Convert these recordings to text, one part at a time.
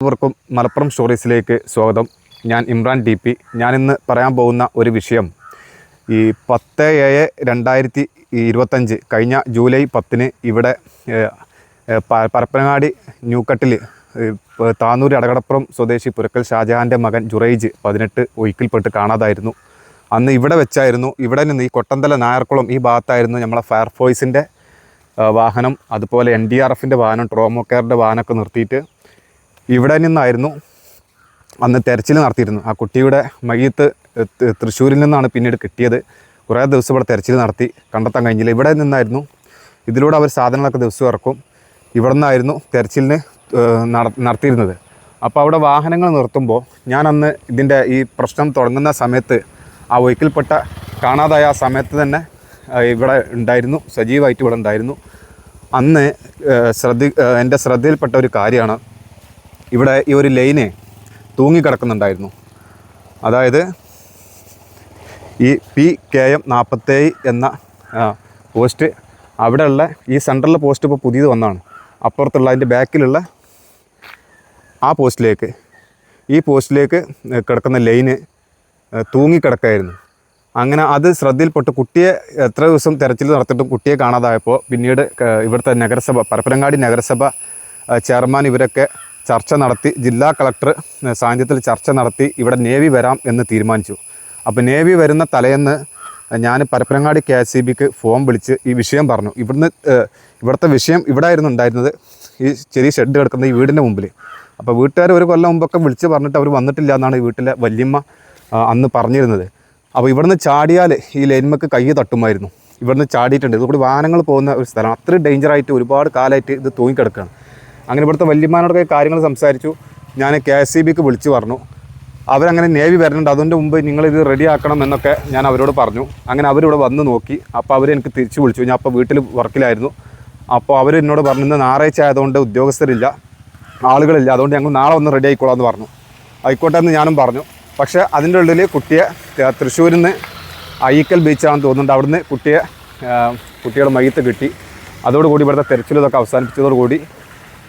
എല്ലാവർക്കും മലപ്പുറം സ്റ്റോറീസിലേക്ക് സ്വാഗതം. ഞാൻ ഇമ്രാൻ ടി പി. ഞാനിന്ന് പറയാൻ പോകുന്ന ഒരു വിഷയം ഈ പത്ത് ഏഴ് രണ്ടായിരത്തി ഇരുപത്തഞ്ച് കഴിഞ്ഞ ജൂലൈ പത്തിന് ഇവിടെ പരപ്പനങ്ങാടി ന്യൂക്കട്ടിൽ താന്നൂർ അടകടപ്പുറം സ്വദേശി പുരക്കൽ ഷാജഹാന്റെ മകൻ ജുറൈജ് പതിനെട്ട് ഒഴുക്കിൽപ്പെട്ട് കാണാതായിരുന്നു. അന്ന് ഇവിടെ വെച്ചായിരുന്നു. ഇവിടെ നിന്ന് ഈ കൊട്ടന്തല നായർക്കുളം ഈ ഭാഗത്തായിരുന്നു നമ്മളെ ഫയർഫോഴ്സിന്റെ വാഹനം. അതുപോലെ എൻ ഡി ആർ എഫിന്റെ വാഹനം ട്രോമോ കെയറിന്റെ വാഹനമൊക്കെ നിർത്തിയിട്ട് ഇവിടെ നിന്നായിരുന്നു അന്ന് തെരച്ചിൽ നടത്തിയിരുന്നു. ആ കുട്ടിയുടെ മയ്യത്ത് തൃശ്ശൂരിൽ നിന്നാണ് പിന്നീട് കിട്ടിയത്. കുറേ ദിവസം ഇവിടെ തെരച്ചിൽ നടത്തി കണ്ടെത്താൻ കഴിഞ്ഞില്ല. ഇവിടെ നിന്നായിരുന്നു. ഇതിലൂടെ അവർ സാധനങ്ങളൊക്കെ ദിവസം ഇറക്കും. ഇവിടെ നിന്നായിരുന്നു തെരച്ചിലിന് നടത്തിയിരുന്നത്. അപ്പോൾ അവിടെ വാഹനങ്ങൾ നിർത്തുമ്പോൾ ഞാൻ അന്ന് ഇതിന്റെ ഈ പ്രശ്നം തുടങ്ങുന്ന സമയത്ത് ആ ഒഴുക്കിൽപ്പെട്ട കാണാതായ ആ സമയത്ത് തന്നെ ഇവിടെ ഉണ്ടായിരുന്നു. സജീവമായിട്ട് ഇവിടെ ഉണ്ടായിരുന്നു. അന്ന് ശ്രദ്ധി എന്റെ ശ്രദ്ധയിൽപ്പെട്ട ഒരു കാര്യമാണ്. ഇവിടെ ഈ ഒരു ലൈന് തൂങ്ങിക്കിടക്കുന്നുണ്ടായിരുന്നു. അതായത് ഈ പി കെ എം നാൽപ്പത്തേഴ് എന്ന പോസ്റ്റ് അവിടെയുള്ള ഈ സെൻട്രലിലെ പോസ്റ്റ് ഇപ്പോൾ പുതിയത് വന്നതാണ് അപ്പുറത്തുള്ള അതിന്റെ ബാക്കിലുള്ള ആ പോസ്റ്റിലേക്ക് ഈ പോസ്റ്റിലേക്ക് കിടക്കുന്ന ലൈന് തൂങ്ങിക്കിടക്കായിരുന്നു. അങ്ങനെ അത് ശ്രദ്ധയിൽപ്പെട്ട് കുട്ടിയെ എത്ര ദിവസം തെരച്ചിൽ നടത്തിയിട്ടും കുട്ടിയെ കാണാതായപ്പോൾ പിന്നീട് ഇവിടുത്തെ നഗരസഭ പരപ്പനങ്ങാടി നഗരസഭ ചെയർമാൻ ഇവരൊക്കെ ചർച്ച നടത്തി ജില്ലാ കളക്ടർ സാന്നിധ്യത്തിൽ ചർച്ച നടത്തി ഇവിടെ നേവി വരാം എന്ന് തീരുമാനിച്ചു. അപ്പോൾ നേവി വരുന്ന തലേന്ന് ഞാൻ പരപ്പനങ്ങാടി കെ എസ് സി ബിക്ക് ഫോം വിളിച്ച് ഈ വിഷയം പറഞ്ഞു. ഇവിടുന്ന് ഇവിടുത്തെ വിഷയം ഇവിടെ ആയിരുന്നു ഉണ്ടായിരുന്നത് ഈ ചെറിയ ഷെഡ് കിടക്കുന്ന ഈ വീടിന്റെ മുമ്പിൽ അപ്പോൾ വീട്ടുകാർ ഒരു കൊല്ലം മുമ്പൊക്കെ വിളിച്ച് പറഞ്ഞിട്ട് അവർ വന്നിട്ടില്ല എന്നാണ് ഈ വീട്ടിലെ വല്യമ്മ അന്ന് പറഞ്ഞിരുന്നത്. അപ്പോൾ ഇവിടുന്ന് ചാടിയാൽ ഈ ലൈൻമക്ക് കൈ തട്ടുമായിരുന്നു. ഇവിടുന്ന് ചാടിയിട്ടുണ്ട്. ഇതുകൂടി വാഹനങ്ങൾ പോകുന്ന ഒരു സ്ഥലം അത്രയും ഡേഞ്ചറായിട്ട് ഒരുപാട് കാലമായിട്ട് ഇത് തൂങ്ങിക്കിടക്കുകയാണ്. അങ്ങനെ ഇവിടുത്തെ വല്യമാനോടൊക്കെ കാര്യങ്ങൾ സംസാരിച്ചു. ഞാൻ കെ എസ് സി ബിക്ക് വിളിച്ചു പറഞ്ഞു. അവരങ്ങനെ നേവി വരുന്നുണ്ട്. അതിന്റെ മുമ്പ് നിങ്ങളിത് റെഡി ആക്കണം എന്നൊക്കെ ഞാൻ അവരോട് പറഞ്ഞു. അങ്ങനെ അവരിവിടെ വന്ന് നോക്കി. അപ്പോൾ അവർ എനിക്ക് തിരിച്ചു വിളിച്ചു. ഞാൻ അപ്പോൾ വീട്ടിൽ വർക്കിലായിരുന്നു. അപ്പോൾ അവർ എന്നോട് പറഞ്ഞു ഇന്ന് ഞായറാഴ്ച ആയതുകൊണ്ട് ഉദ്യോഗസ്ഥരില്ല. ആളുകളില്ല. അതുകൊണ്ട് ഞങ്ങൾ നാളെ ഒന്ന് റെഡി ആയിക്കോളാം എന്ന് പറഞ്ഞു. ആയിക്കോട്ടെ എന്ന് ഞാനും പറഞ്ഞു. പക്ഷേ അതിന്റെ ഉള്ളിൽ കുട്ടിയെ തൃശ്ശൂരിൽ നിന്ന് അയ്യക്കൽ ബീച്ചാണെന്ന് തോന്നുന്നുണ്ട്. അവിടുന്ന് കുട്ടിയെ കുട്ടിയുടെ മയ്യത്ത് കിട്ടി. അതോടുകൂടി ഇവിടുത്തെ തെരച്ചിലൊക്കെ അവസാനിപ്പിച്ചതോടുകൂടി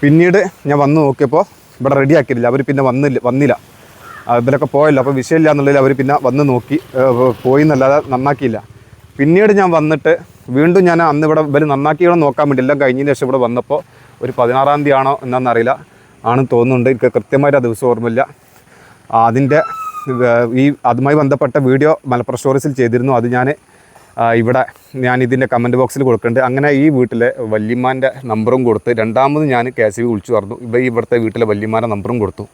പിന്നീട് ഞാൻ വന്ന് നോക്കിയപ്പോൾ ഇവിടെ റെഡി ആക്കിയില്ല അവർ പിന്നെ വന്നില്ല വന്നില്ല. ഇവരൊക്കെ പോയല്ലോ. അപ്പോൾ വിഷയമില്ല എന്നുള്ളതിൽ അവർ പിന്നെ വന്ന് നോക്കി. പോയി എന്നല്ലാതെ നന്നാക്കിയില്ല. പിന്നീട് ഞാൻ വന്നിട്ട് വീണ്ടും ഞാൻ അന്ന് ഇവിടെ ഇവർ നന്നാക്കിയോ നോക്കാൻ വേണ്ടി എല്ലാം കഴിഞ്ഞതിന് ശേഷം ഇവിടെ വന്നപ്പോൾ ഒരു പതിനാറാം തീയതി ആണോ എന്നാണെന്നറിയില്ല ആണെന്ന് തോന്നുന്നുണ്ട്. എനിക്ക് കൃത്യമായിട്ട് ആ ദിവസം ഓർമ്മയില്ല. അതിന്റെ ഈ അതുമായി ബന്ധപ്പെട്ട വീഡിയോ മലപ്പുറം സ്റ്റോറീസിൽ ചെയ്തിരുന്നു. അത് ഞാൻ ഇവിടെ ഞാൻ ഇതിന്റെ കമന്റ് ബോക്സിൽ കൊടുക്കുന്നുണ്ട്. അങ്ങനെ ഈ വീട്ടിലെ വല്യമ്മാന്റെ നമ്പറും കൊടുത്ത് രണ്ടാമത് ഞാൻ കെ എസ് ബി വിളിച്ചു പറഞ്ഞു. ഇവ ഇവിടുത്തെ വീട്ടിലെ വല്യമ്മാന്റെ നമ്പറും കൊടുത്തു.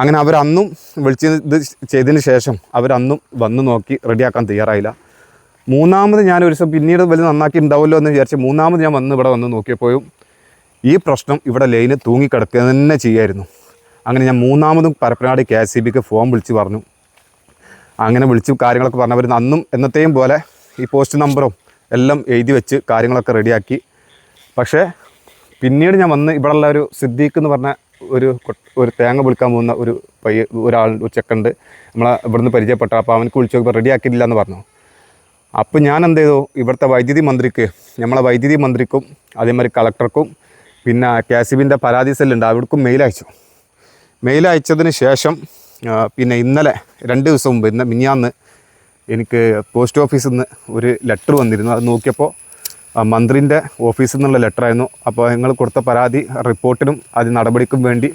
അങ്ങനെ അവരന്നും വിളിച്ച് ഇത് ചെയ്തതിന് ശേഷം അവരന്നും വന്ന് നോക്കി റെഡിയാക്കാൻ തയ്യാറായില്ല. മൂന്നാമത് ഞാൻ ഒരു ദിവസം പിന്നീട് വലിയ നന്നാക്കി ഉണ്ടാവുമല്ലോ എന്ന് വിചാരിച്ച് മൂന്നാമത് ഞാൻ വന്ന് ഇവിടെ വന്ന് നോക്കിയപ്പോഴും ഈ പ്രശ്നം ഇവിടെ ലൈന് തൂങ്ങിക്കിടക്കുക തന്നെ ചെയ്യായിരുന്നു. അങ്ങനെ ഞാൻ മൂന്നാമതും പരപ്പനാട് കെ എസ് സി ബിക്ക് ഫോൺ വിളിച്ച് പറഞ്ഞു. അങ്ങനെ വിളിച്ച് കാര്യങ്ങളൊക്കെ പറഞ്ഞവർ അന്നും എന്നത്തെയും പോലെ ഈ പോസ്റ്റ് നമ്പറും എല്ലാം എഴുതി വെച്ച് കാര്യങ്ങളൊക്കെ റെഡിയാക്കി പക്ഷേ പിന്നീട് ഞാൻ വന്ന് ഇവിടെയുള്ള ഒരു സിദ്ദീഖ് എന്ന് പറഞ്ഞ ഒരു ഒരു തേങ്ങ വിളിക്കാൻ പോകുന്ന ഒരു പയ്യ ഒരാൾ ഒരു ചെക്കുണ്ട് നമ്മളെ ഇവിടുന്ന് പരിചയപ്പെട്ട അപ്പോൾ അവനക്ക് വിളിച്ചു നോക്കിയപ്പോൾ റെഡിയാക്കിയില്ല എന്ന് പറഞ്ഞു. അപ്പോൾ ഞാൻ എന്ത് ചെയ്തു? ഇവിടുത്തെ വൈദ്യുതി മന്ത്രിക്ക് നമ്മളെ വൈദ്യുതി മന്ത്രിക്കും അതേമാതിരി കളക്ടർക്കും പിന്നെ കെ എസ് ബിന്റെ പരാതി സെല്ലുണ്ട് അവർക്കും മെയിൽ അയച്ചു. മെയിൽ അയച്ചതിന് ശേഷം പിന്നെ ഇന്നലെ രണ്ട് ദിവസം മുമ്പ് ഇന്ന് മിനിയാന്ന് എനിക്ക് പോസ്റ്റ് ഓഫീസിൽ നിന്ന് ഒരു ലെറ്റർ വന്നിരുന്നു. അത് നോക്കിയപ്പോൾ മന്ത്രിന്റെ ഓഫീസിൽ നിന്നുള്ള ലെറ്ററായിരുന്നു അപ്പോൾ നിങ്ങൾ കൊടുത്ത പരാതി റിപ്പോർട്ടിനും അത് നടപടിക്കും വേണ്ടി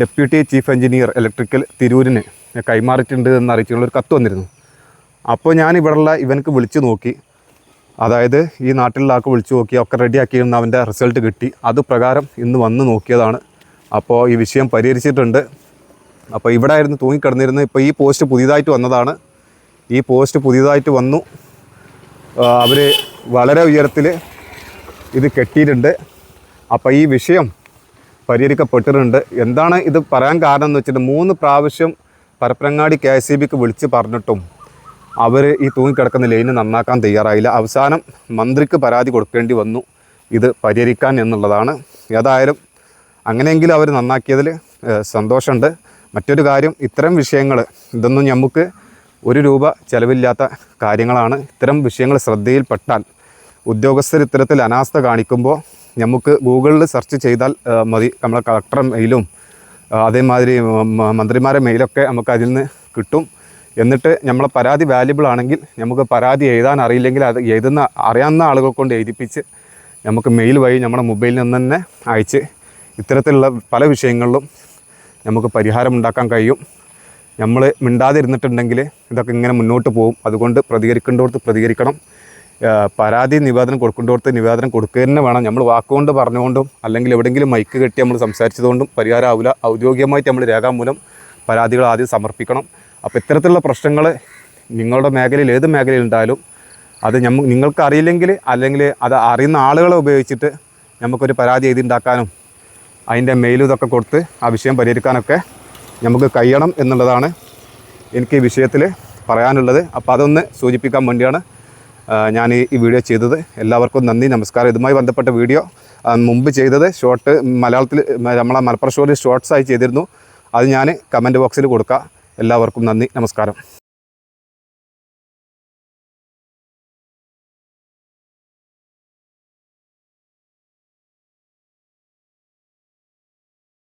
ഡെപ്യൂട്ടി ചീഫ് എഞ്ചിനീയർ ഇലക്ട്രിക്കൽ തിരൂരിന് കൈമാറിയിട്ടുണ്ട് എന്ന് അറിയിച്ചുള്ള ഒരു കത്ത് വന്നിരുന്നു. അപ്പോൾ ഞാൻ ഇവിടെയുള്ള ഇവനക്ക് വിളിച്ചു നോക്കി. അതായത് ഈ നാട്ടിലുള്ള ആൾക്ക് വിളിച്ചു നോക്കി ഒക്കെ റെഡിയാക്കിയിരുന്ന അവന്റെ റിസൾട്ട് കിട്ടി. അത് പ്രകാരം ഇന്ന് വന്ന് നോക്കിയതാണ്. അപ്പോൾ ഈ വിഷയം പരിഹരിച്ചിട്ടുണ്ട്. അപ്പോൾ ഇവിടെ ആയിരുന്നു തൂങ്ങിക്കിടന്നിരുന്നത്. ഇപ്പോൾ ഈ പോസ്റ്റ് പുതിയതായിട്ട് വന്നതാണ്. ഈ പോസ്റ്റ് പുതിയതായിട്ട് വന്നു. അവർ വളരെ ഉയരത്തിൽ ഇത് കെട്ടിയിട്ടുണ്ട്. അപ്പോൾ ഈ വിഷയം പരിഹരിക്കപ്പെട്ടിട്ടുണ്ട്. എന്താണ് ഇത് പറയാൻ കാരണം എന്ന് വെച്ചിട്ട് മൂന്ന് പ്രാവശ്യം പരപ്പനങ്ങാടി കെ എസ് ബിക്ക് വിളിച്ച് പറഞ്ഞിട്ടും അവർ ഈ തൂങ്ങിക്കിടക്കുന്ന ലൈന് നന്നാക്കാൻ തയ്യാറായില്ല. അവസാനം മന്ത്രിക്ക് പരാതി കൊടുക്കേണ്ടി വന്നു ഇത് പരിഹരിക്കാൻ എന്നുള്ളതാണ്. ഏതായാലും അങ്ങനെയെങ്കിലും അവർ നന്നാക്കിയതിൽ സന്തോഷമുണ്ട്. മറ്റൊരു കാര്യം ഇത്തരം വിഷയങ്ങൾ ഇതൊന്നും നമുക്ക് ഒരു രൂപ ചിലവില്ലാത്ത കാര്യങ്ങളാണ്. ഇത്തരം വിഷയങ്ങൾ ശ്രദ്ധയിൽപ്പെട്ടാൽ ഉദ്യോഗസ്ഥർ ഇത്തരത്തിൽ അനാസ്ഥ കാണിക്കുമ്പോൾ നമുക്ക് ഗൂഗിളിൽ സെർച്ച് ചെയ്താൽ മതി. നമ്മളെ കളക്ടർ മെയിലും അതേമാതിരി മന്ത്രിമാരെ മെയിലൊക്കെ നമുക്ക് അതിൽ നിന്ന് കിട്ടും. എന്നിട്ട് നമ്മളെ പരാതി വാല്യുബിൾ ആണെങ്കിൽ നമുക്ക് പരാതി എഴുതാൻ അറിയില്ലെങ്കിൽ അത് എഴുതുന്ന അറിയാവുന്ന ആളുകൾ കൊണ്ട് എഴുതിപ്പിച്ച് നമുക്ക് മെയിൽ വഴി നമ്മുടെ മൊബൈലിൽ നിന്ന് തന്നെ അയച്ച് ഇത്തരത്തിലുള്ള പല വിഷയങ്ങളിലും നമുക്ക് പരിഹാരം ഉണ്ടാക്കാൻ കഴിയും. നമ്മൾ മിണ്ടാതിരുന്നിട്ടുണ്ടെങ്കിൽ ഇതൊക്കെ ഇങ്ങനെ മുന്നോട്ട് പോകും അതുകൊണ്ട് പ്രതികരിക്കേണ്ടവർക്ക് പ്രതികരിക്കണം. പരാതി നിവേദനം കൊടുക്കേണ്ടവർക്ക് നിവേദനം കൊടുക്കുക തന്നെ വേണം. നമ്മൾ വാക്കുകൊണ്ട് പറഞ്ഞുകൊണ്ടും അല്ലെങ്കിൽ എവിടെയെങ്കിലും മൈക്ക് കെട്ടി നമ്മൾ സംസാരിച്ചതുകൊണ്ടും പരിഹാരമാവില്ല. ഔദ്യോഗികമായിട്ട് നമ്മൾ രേഖാമൂലം പരാതികൾ ആദ്യം സമർപ്പിക്കണം. അപ്പോൾ ഇത്തരത്തിലുള്ള പ്രശ്നങ്ങൾ നിങ്ങളുടെ മേഖലയിൽ ഏത് മേഖലയിൽ ഉണ്ടായാലും അത് ഞമ്മ നിങ്ങൾക്ക് അറിയില്ലെങ്കിൽ അല്ലെങ്കിൽ അത് അറിയുന്ന ആളുകളെ ഉപയോഗിച്ചിട്ട് നമുക്കൊരു പരാതി എഴുതി ഉണ്ടാക്കാനും അതിന്റെ മെയിലും ഇതൊക്കെ കൊടുത്ത് ആ വിഷയം പരിഹരിക്കാനൊക്കെ നമുക്ക് കഴിയണം എന്നുള്ളതാണ് എനിക്ക് ഈ വിഷയത്തിൽ പറയാനുള്ളത്. അപ്പോൾ അതൊന്ന് സൂചിപ്പിക്കാൻ വേണ്ടിയാണ് ഞാൻ ഈ വീഡിയോ ചെയ്തത്. എല്ലാവർക്കും നന്ദി നമസ്കാരം. ഇതുമായി ബന്ധപ്പെട്ട വീഡിയോ മുമ്പ് ചെയ്തത് ഷോർട്ട് മലയാളത്തിൽ നമ്മളെ മലപ്പുറം ഷോർട്ട് ഷോർട്ട്സായി ചെയ്തിരുന്നു. അത് ഞാൻ കമന്റ് ബോക്സിൽ കൊടുക്കാം. എല്ലാവർക്കും നന്ദി നമസ്കാരം.